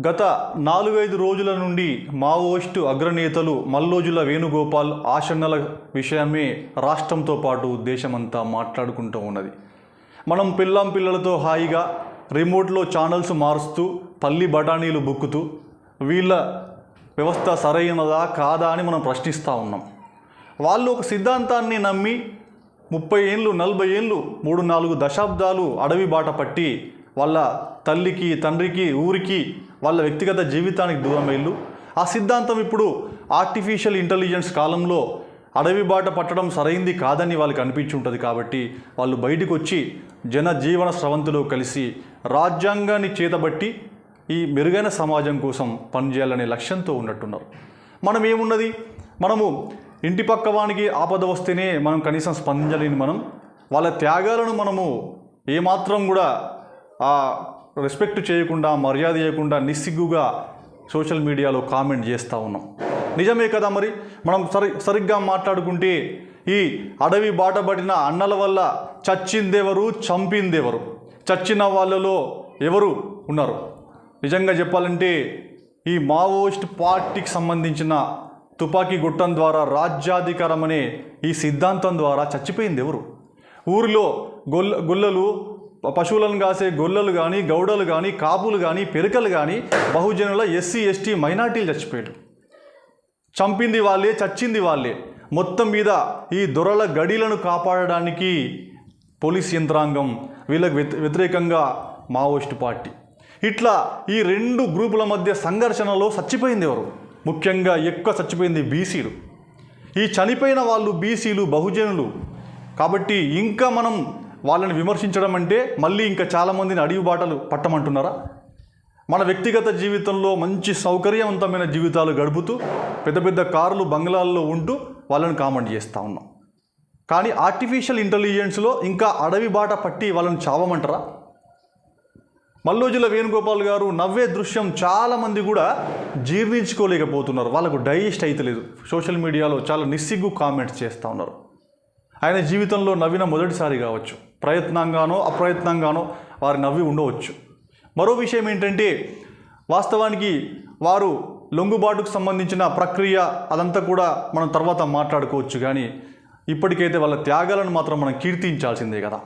గత నాలుగైదు రోజుల నుండి మావోయిస్టు అగ్రనేతలు మల్లోజుల వేణుగోపాల్ ఆశన్నల విషయమే రాష్ట్రంతో పాటు దేశమంతా మాట్లాడుకుంటూ ఉన్నది. మనం పిల్లం పిల్లలతో హాయిగా రిమోట్లో ఛానల్స్ మారుస్తూ పల్లి బఠానీలు బుక్కుతూ వీళ్ళ వ్యవస్థ సరైనదా కాదా అని మనం ప్రశ్నిస్తూ ఉన్నాం. వాళ్ళు ఒక సిద్ధాంతాన్ని నమ్మి ముప్పై ఏళ్ళు నలభై ఏళ్ళు మూడు నాలుగు దశాబ్దాలు అడవి బాట పట్టి వాళ్ళ తల్లికి తండ్రికి ఊరికి వాళ్ళ వ్యక్తిగత జీవితానికి దూరం వెళ్ళు. ఆ సిద్ధాంతం ఇప్పుడు ఆర్టిఫిషియల్ ఇంటెలిజెన్స్ కాలంలో అడవి బాట పట్టడం సరైంది కాదని వాళ్ళకి అనిపించి ఉంటుంది కాబట్టి వాళ్ళు బయటకు వచ్చి జనజీవన స్రవంతిలో కలిసి రాజ్యాంగాన్ని చేతబట్టి ఈ మెరుగైన సమాజం కోసం పనిచేయాలనే లక్ష్యంతో ఉన్నట్టున్నారు. మనం ఏమున్నది మనము ఇంటి పక్క వానికి ఆపద వస్తేనే మనం కనీసం స్పందించలేని మనం వాళ్ళ త్యాగాలను మనము ఏమాత్రం కూడా రెస్పెక్ట్ చేయకుండా మర్యాద చేయకుండా నిస్సిగ్గుగా సోషల్ మీడియాలో కామెంట్ చేస్తూ ఉన్నాం. నిజమే కదా మరి? మనం సరి సరిగ్గా మాట్లాడుకుంటే ఈ అడవి బాటబడిన అన్నల వల్ల చచ్చిందెవరు చంపిందెవరు? చచ్చిన వాళ్ళలో ఎవరు ఉన్నారు? నిజంగా చెప్పాలంటే ఈ మావోయిస్ట్ పార్టీకి సంబంధించిన తుపాకీ గుట్టం ద్వారా రాజ్యాధికారం అనే ఈ సిద్ధాంతం ద్వారా చచ్చిపోయింది ఎవరు ఊరిలో గొల్ల గొల్లలు పశువులను కాసే గొల్లలు కానీ గౌడలు కానీ కాపులు కానీ పెరకలు కానీ బహుజనుల ఎస్సీ ఎస్టీ మైనార్టీలు చచ్చిపోయారు. చంపింది వాళ్ళే చచ్చింది వాళ్ళే. మొత్తం మీద ఈ దొరల గడిలను కాపాడడానికి పోలీస్ యంత్రాంగం వీళ్ళకు వ్యతి- వ్యతిరేకంగా మావోయిస్టు పార్టీ. ఇట్లా ఈ రెండు గ్రూపుల మధ్య సంఘర్షణలో చచ్చిపోయింది ఎవరు? ముఖ్యంగా ఎక్కువ చచ్చిపోయింది బీసీలు. ఈ చనిపోయిన వాళ్ళు బీసీలు బహుజనులు. కాబట్టి ఇంకా మనం వాళ్ళని విమర్శించడం అంటే మళ్ళీ ఇంకా చాలామందిని అడవి బాటలు పట్టమంటున్నారా? మన వ్యక్తిగత జీవితంలో మంచి సౌకర్యవంతమైన జీవితాలు గడుపుతూ పెద్ద పెద్ద కార్లు బంగ్లాల్లో ఉంటూ వాళ్ళని కామెంట్ చేస్తూ ఉన్నాం. కానీ ఆర్టిఫిషియల్ ఇంటెలిజెన్స్లో ఇంకా అడవి బాట పట్టి వాళ్ళని చావమంటారా? మల్లోజుల వేణుగోపాల్ గారు నవ్వే దృశ్యం చాలామంది కూడా జీర్ణించుకోలేకపోతున్నారు. వాళ్ళకు డైజెస్ట్ అయితలేదు సోషల్ మీడియాలో చాలా నిస్సిగ్గు కామెంట్స్ చేస్తూ ఉన్నారు. ఆయన జీవితంలో నవ్విన మొదటిసారి కావచ్చు. ప్రయత్నంగానో అప్రయత్నంగానో వారి నవ్వి ఉండవచ్చు. మరో విషయం ఏంటంటే వాస్తవానికి వారు లొంగుబాటుకు సంబంధించిన ప్రక్రియ అదంతా కూడా మనం తర్వాత మాట్లాడుకోవచ్చు. కానీ ఇప్పటికైతే వాళ్ళ త్యాగాలను మాత్రం మనం కీర్తించాల్సిందే కదా.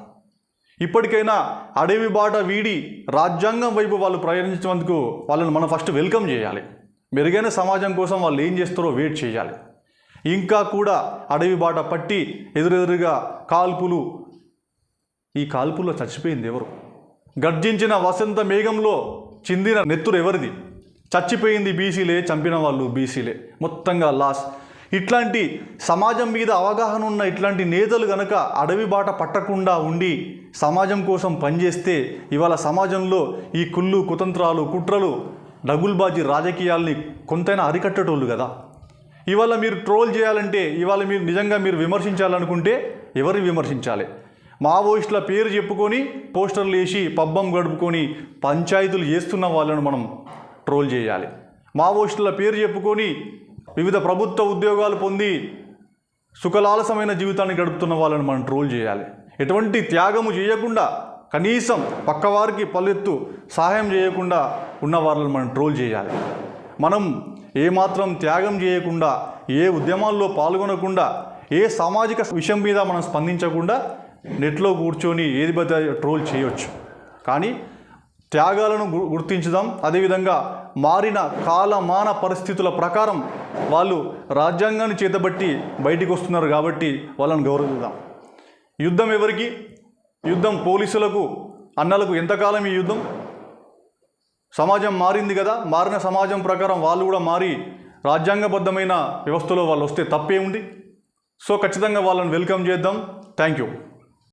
ఇప్పటికైనా అడవి బాట వీడి రాజ్యాంగం వైపు వాళ్ళు ప్రయాణించినందుకు వాళ్ళని మనం ఫస్ట్ వెల్కమ్ చేయాలి. మెరుగైన సమాజం కోసం వాళ్ళు ఏం చేస్తారో వెయిట్ చేయాలి. ఇంకా కూడా అడవి బాట పట్టి ఎదురెదురుగా కాల్పులు ఈ కాల్పుల్లో చచ్చిపోయింది ఎవరు? గర్జించిన వసంత మేఘంలో చిందిన నెత్తురు ఎవరిది? చచ్చిపోయింది బీసీలే చంపిన వాళ్ళు బీసీలే. మొత్తంగా లాస్. ఇట్లాంటి సమాజం మీద అవగాహన ఉన్న ఇట్లాంటి నేతలు గనక అడవి బాట పట్టకుండా ఉండి సమాజం కోసం పనిచేస్తే ఇవాళ సమాజంలో ఈ కుళ్ళు కుతంత్రాలు కుట్రలు డగుల్బాజీ రాజకీయాల్ని కొంతైనా అరికట్టేటోళ్ళు కదా. ఇవాళ మీరు ట్రోల్ చేయాలంటే ఇవాళ మీరు నిజంగా మీరు విమర్శించాలనుకుంటే ఎవరిని విమర్శించాలి? మావోయిస్టుల పేరు చెప్పుకొని పోస్టర్లు వేసి పబ్బం గడుపుకొని పంచాయతీలు చేస్తున్న వాళ్ళను మనం ట్రోల్ చేయాలి. మావోయిస్టుల పేరు చెప్పుకొని వివిధ ప్రభుత్వ ఉద్యోగాలు పొంది సుఖలాలసమైన జీవితాన్ని గడుపుతున్న వాళ్ళని మనం ట్రోల్ చేయాలి. ఎటువంటి త్యాగము చేయకుండా కనీసం పక్కవారికి పల్లెత్తు సహాయం చేయకుండా ఉన్న వాళ్ళని మనం ట్రోల్ చేయాలి. మనం ఏమాత్రం త్యాగం చేయకుండా ఏ ఉద్యమాల్లో పాల్గొనకుండా ఏ సామాజిక విషయం మీద మనం స్పందించకుండా నెట్లో కూర్చొని ఏది పెద్ద ట్రోల్ చేయొచ్చు. కానీ త్యాగాలను గు- గుర్తించుదాం. అదేవిధంగా మారిన కాలమాన పరిస్థితుల ప్రకారం వాళ్ళు రాజ్యాంగాన్ని చేతబట్టి బయటికి వస్తున్నారు కాబట్టి వాళ్ళని గౌరవిద్దాం. యుద్ధం ఎవరికి? యుద్ధం పోలీసులకు అన్నలకు ఎంతకాలం ఈ యుద్ధం? సమాజం మారింది కదా. మారిన సమాజం ప్రకారం వాళ్ళు కూడా మారి రాజ్యాంగబద్ధమైన వ్యవస్థలో వాళ్ళు వస్తే తప్పేముంది? సో ఖచ్చితంగా వాళ్ళని వెల్కమ్ చేద్దాం. Thank you.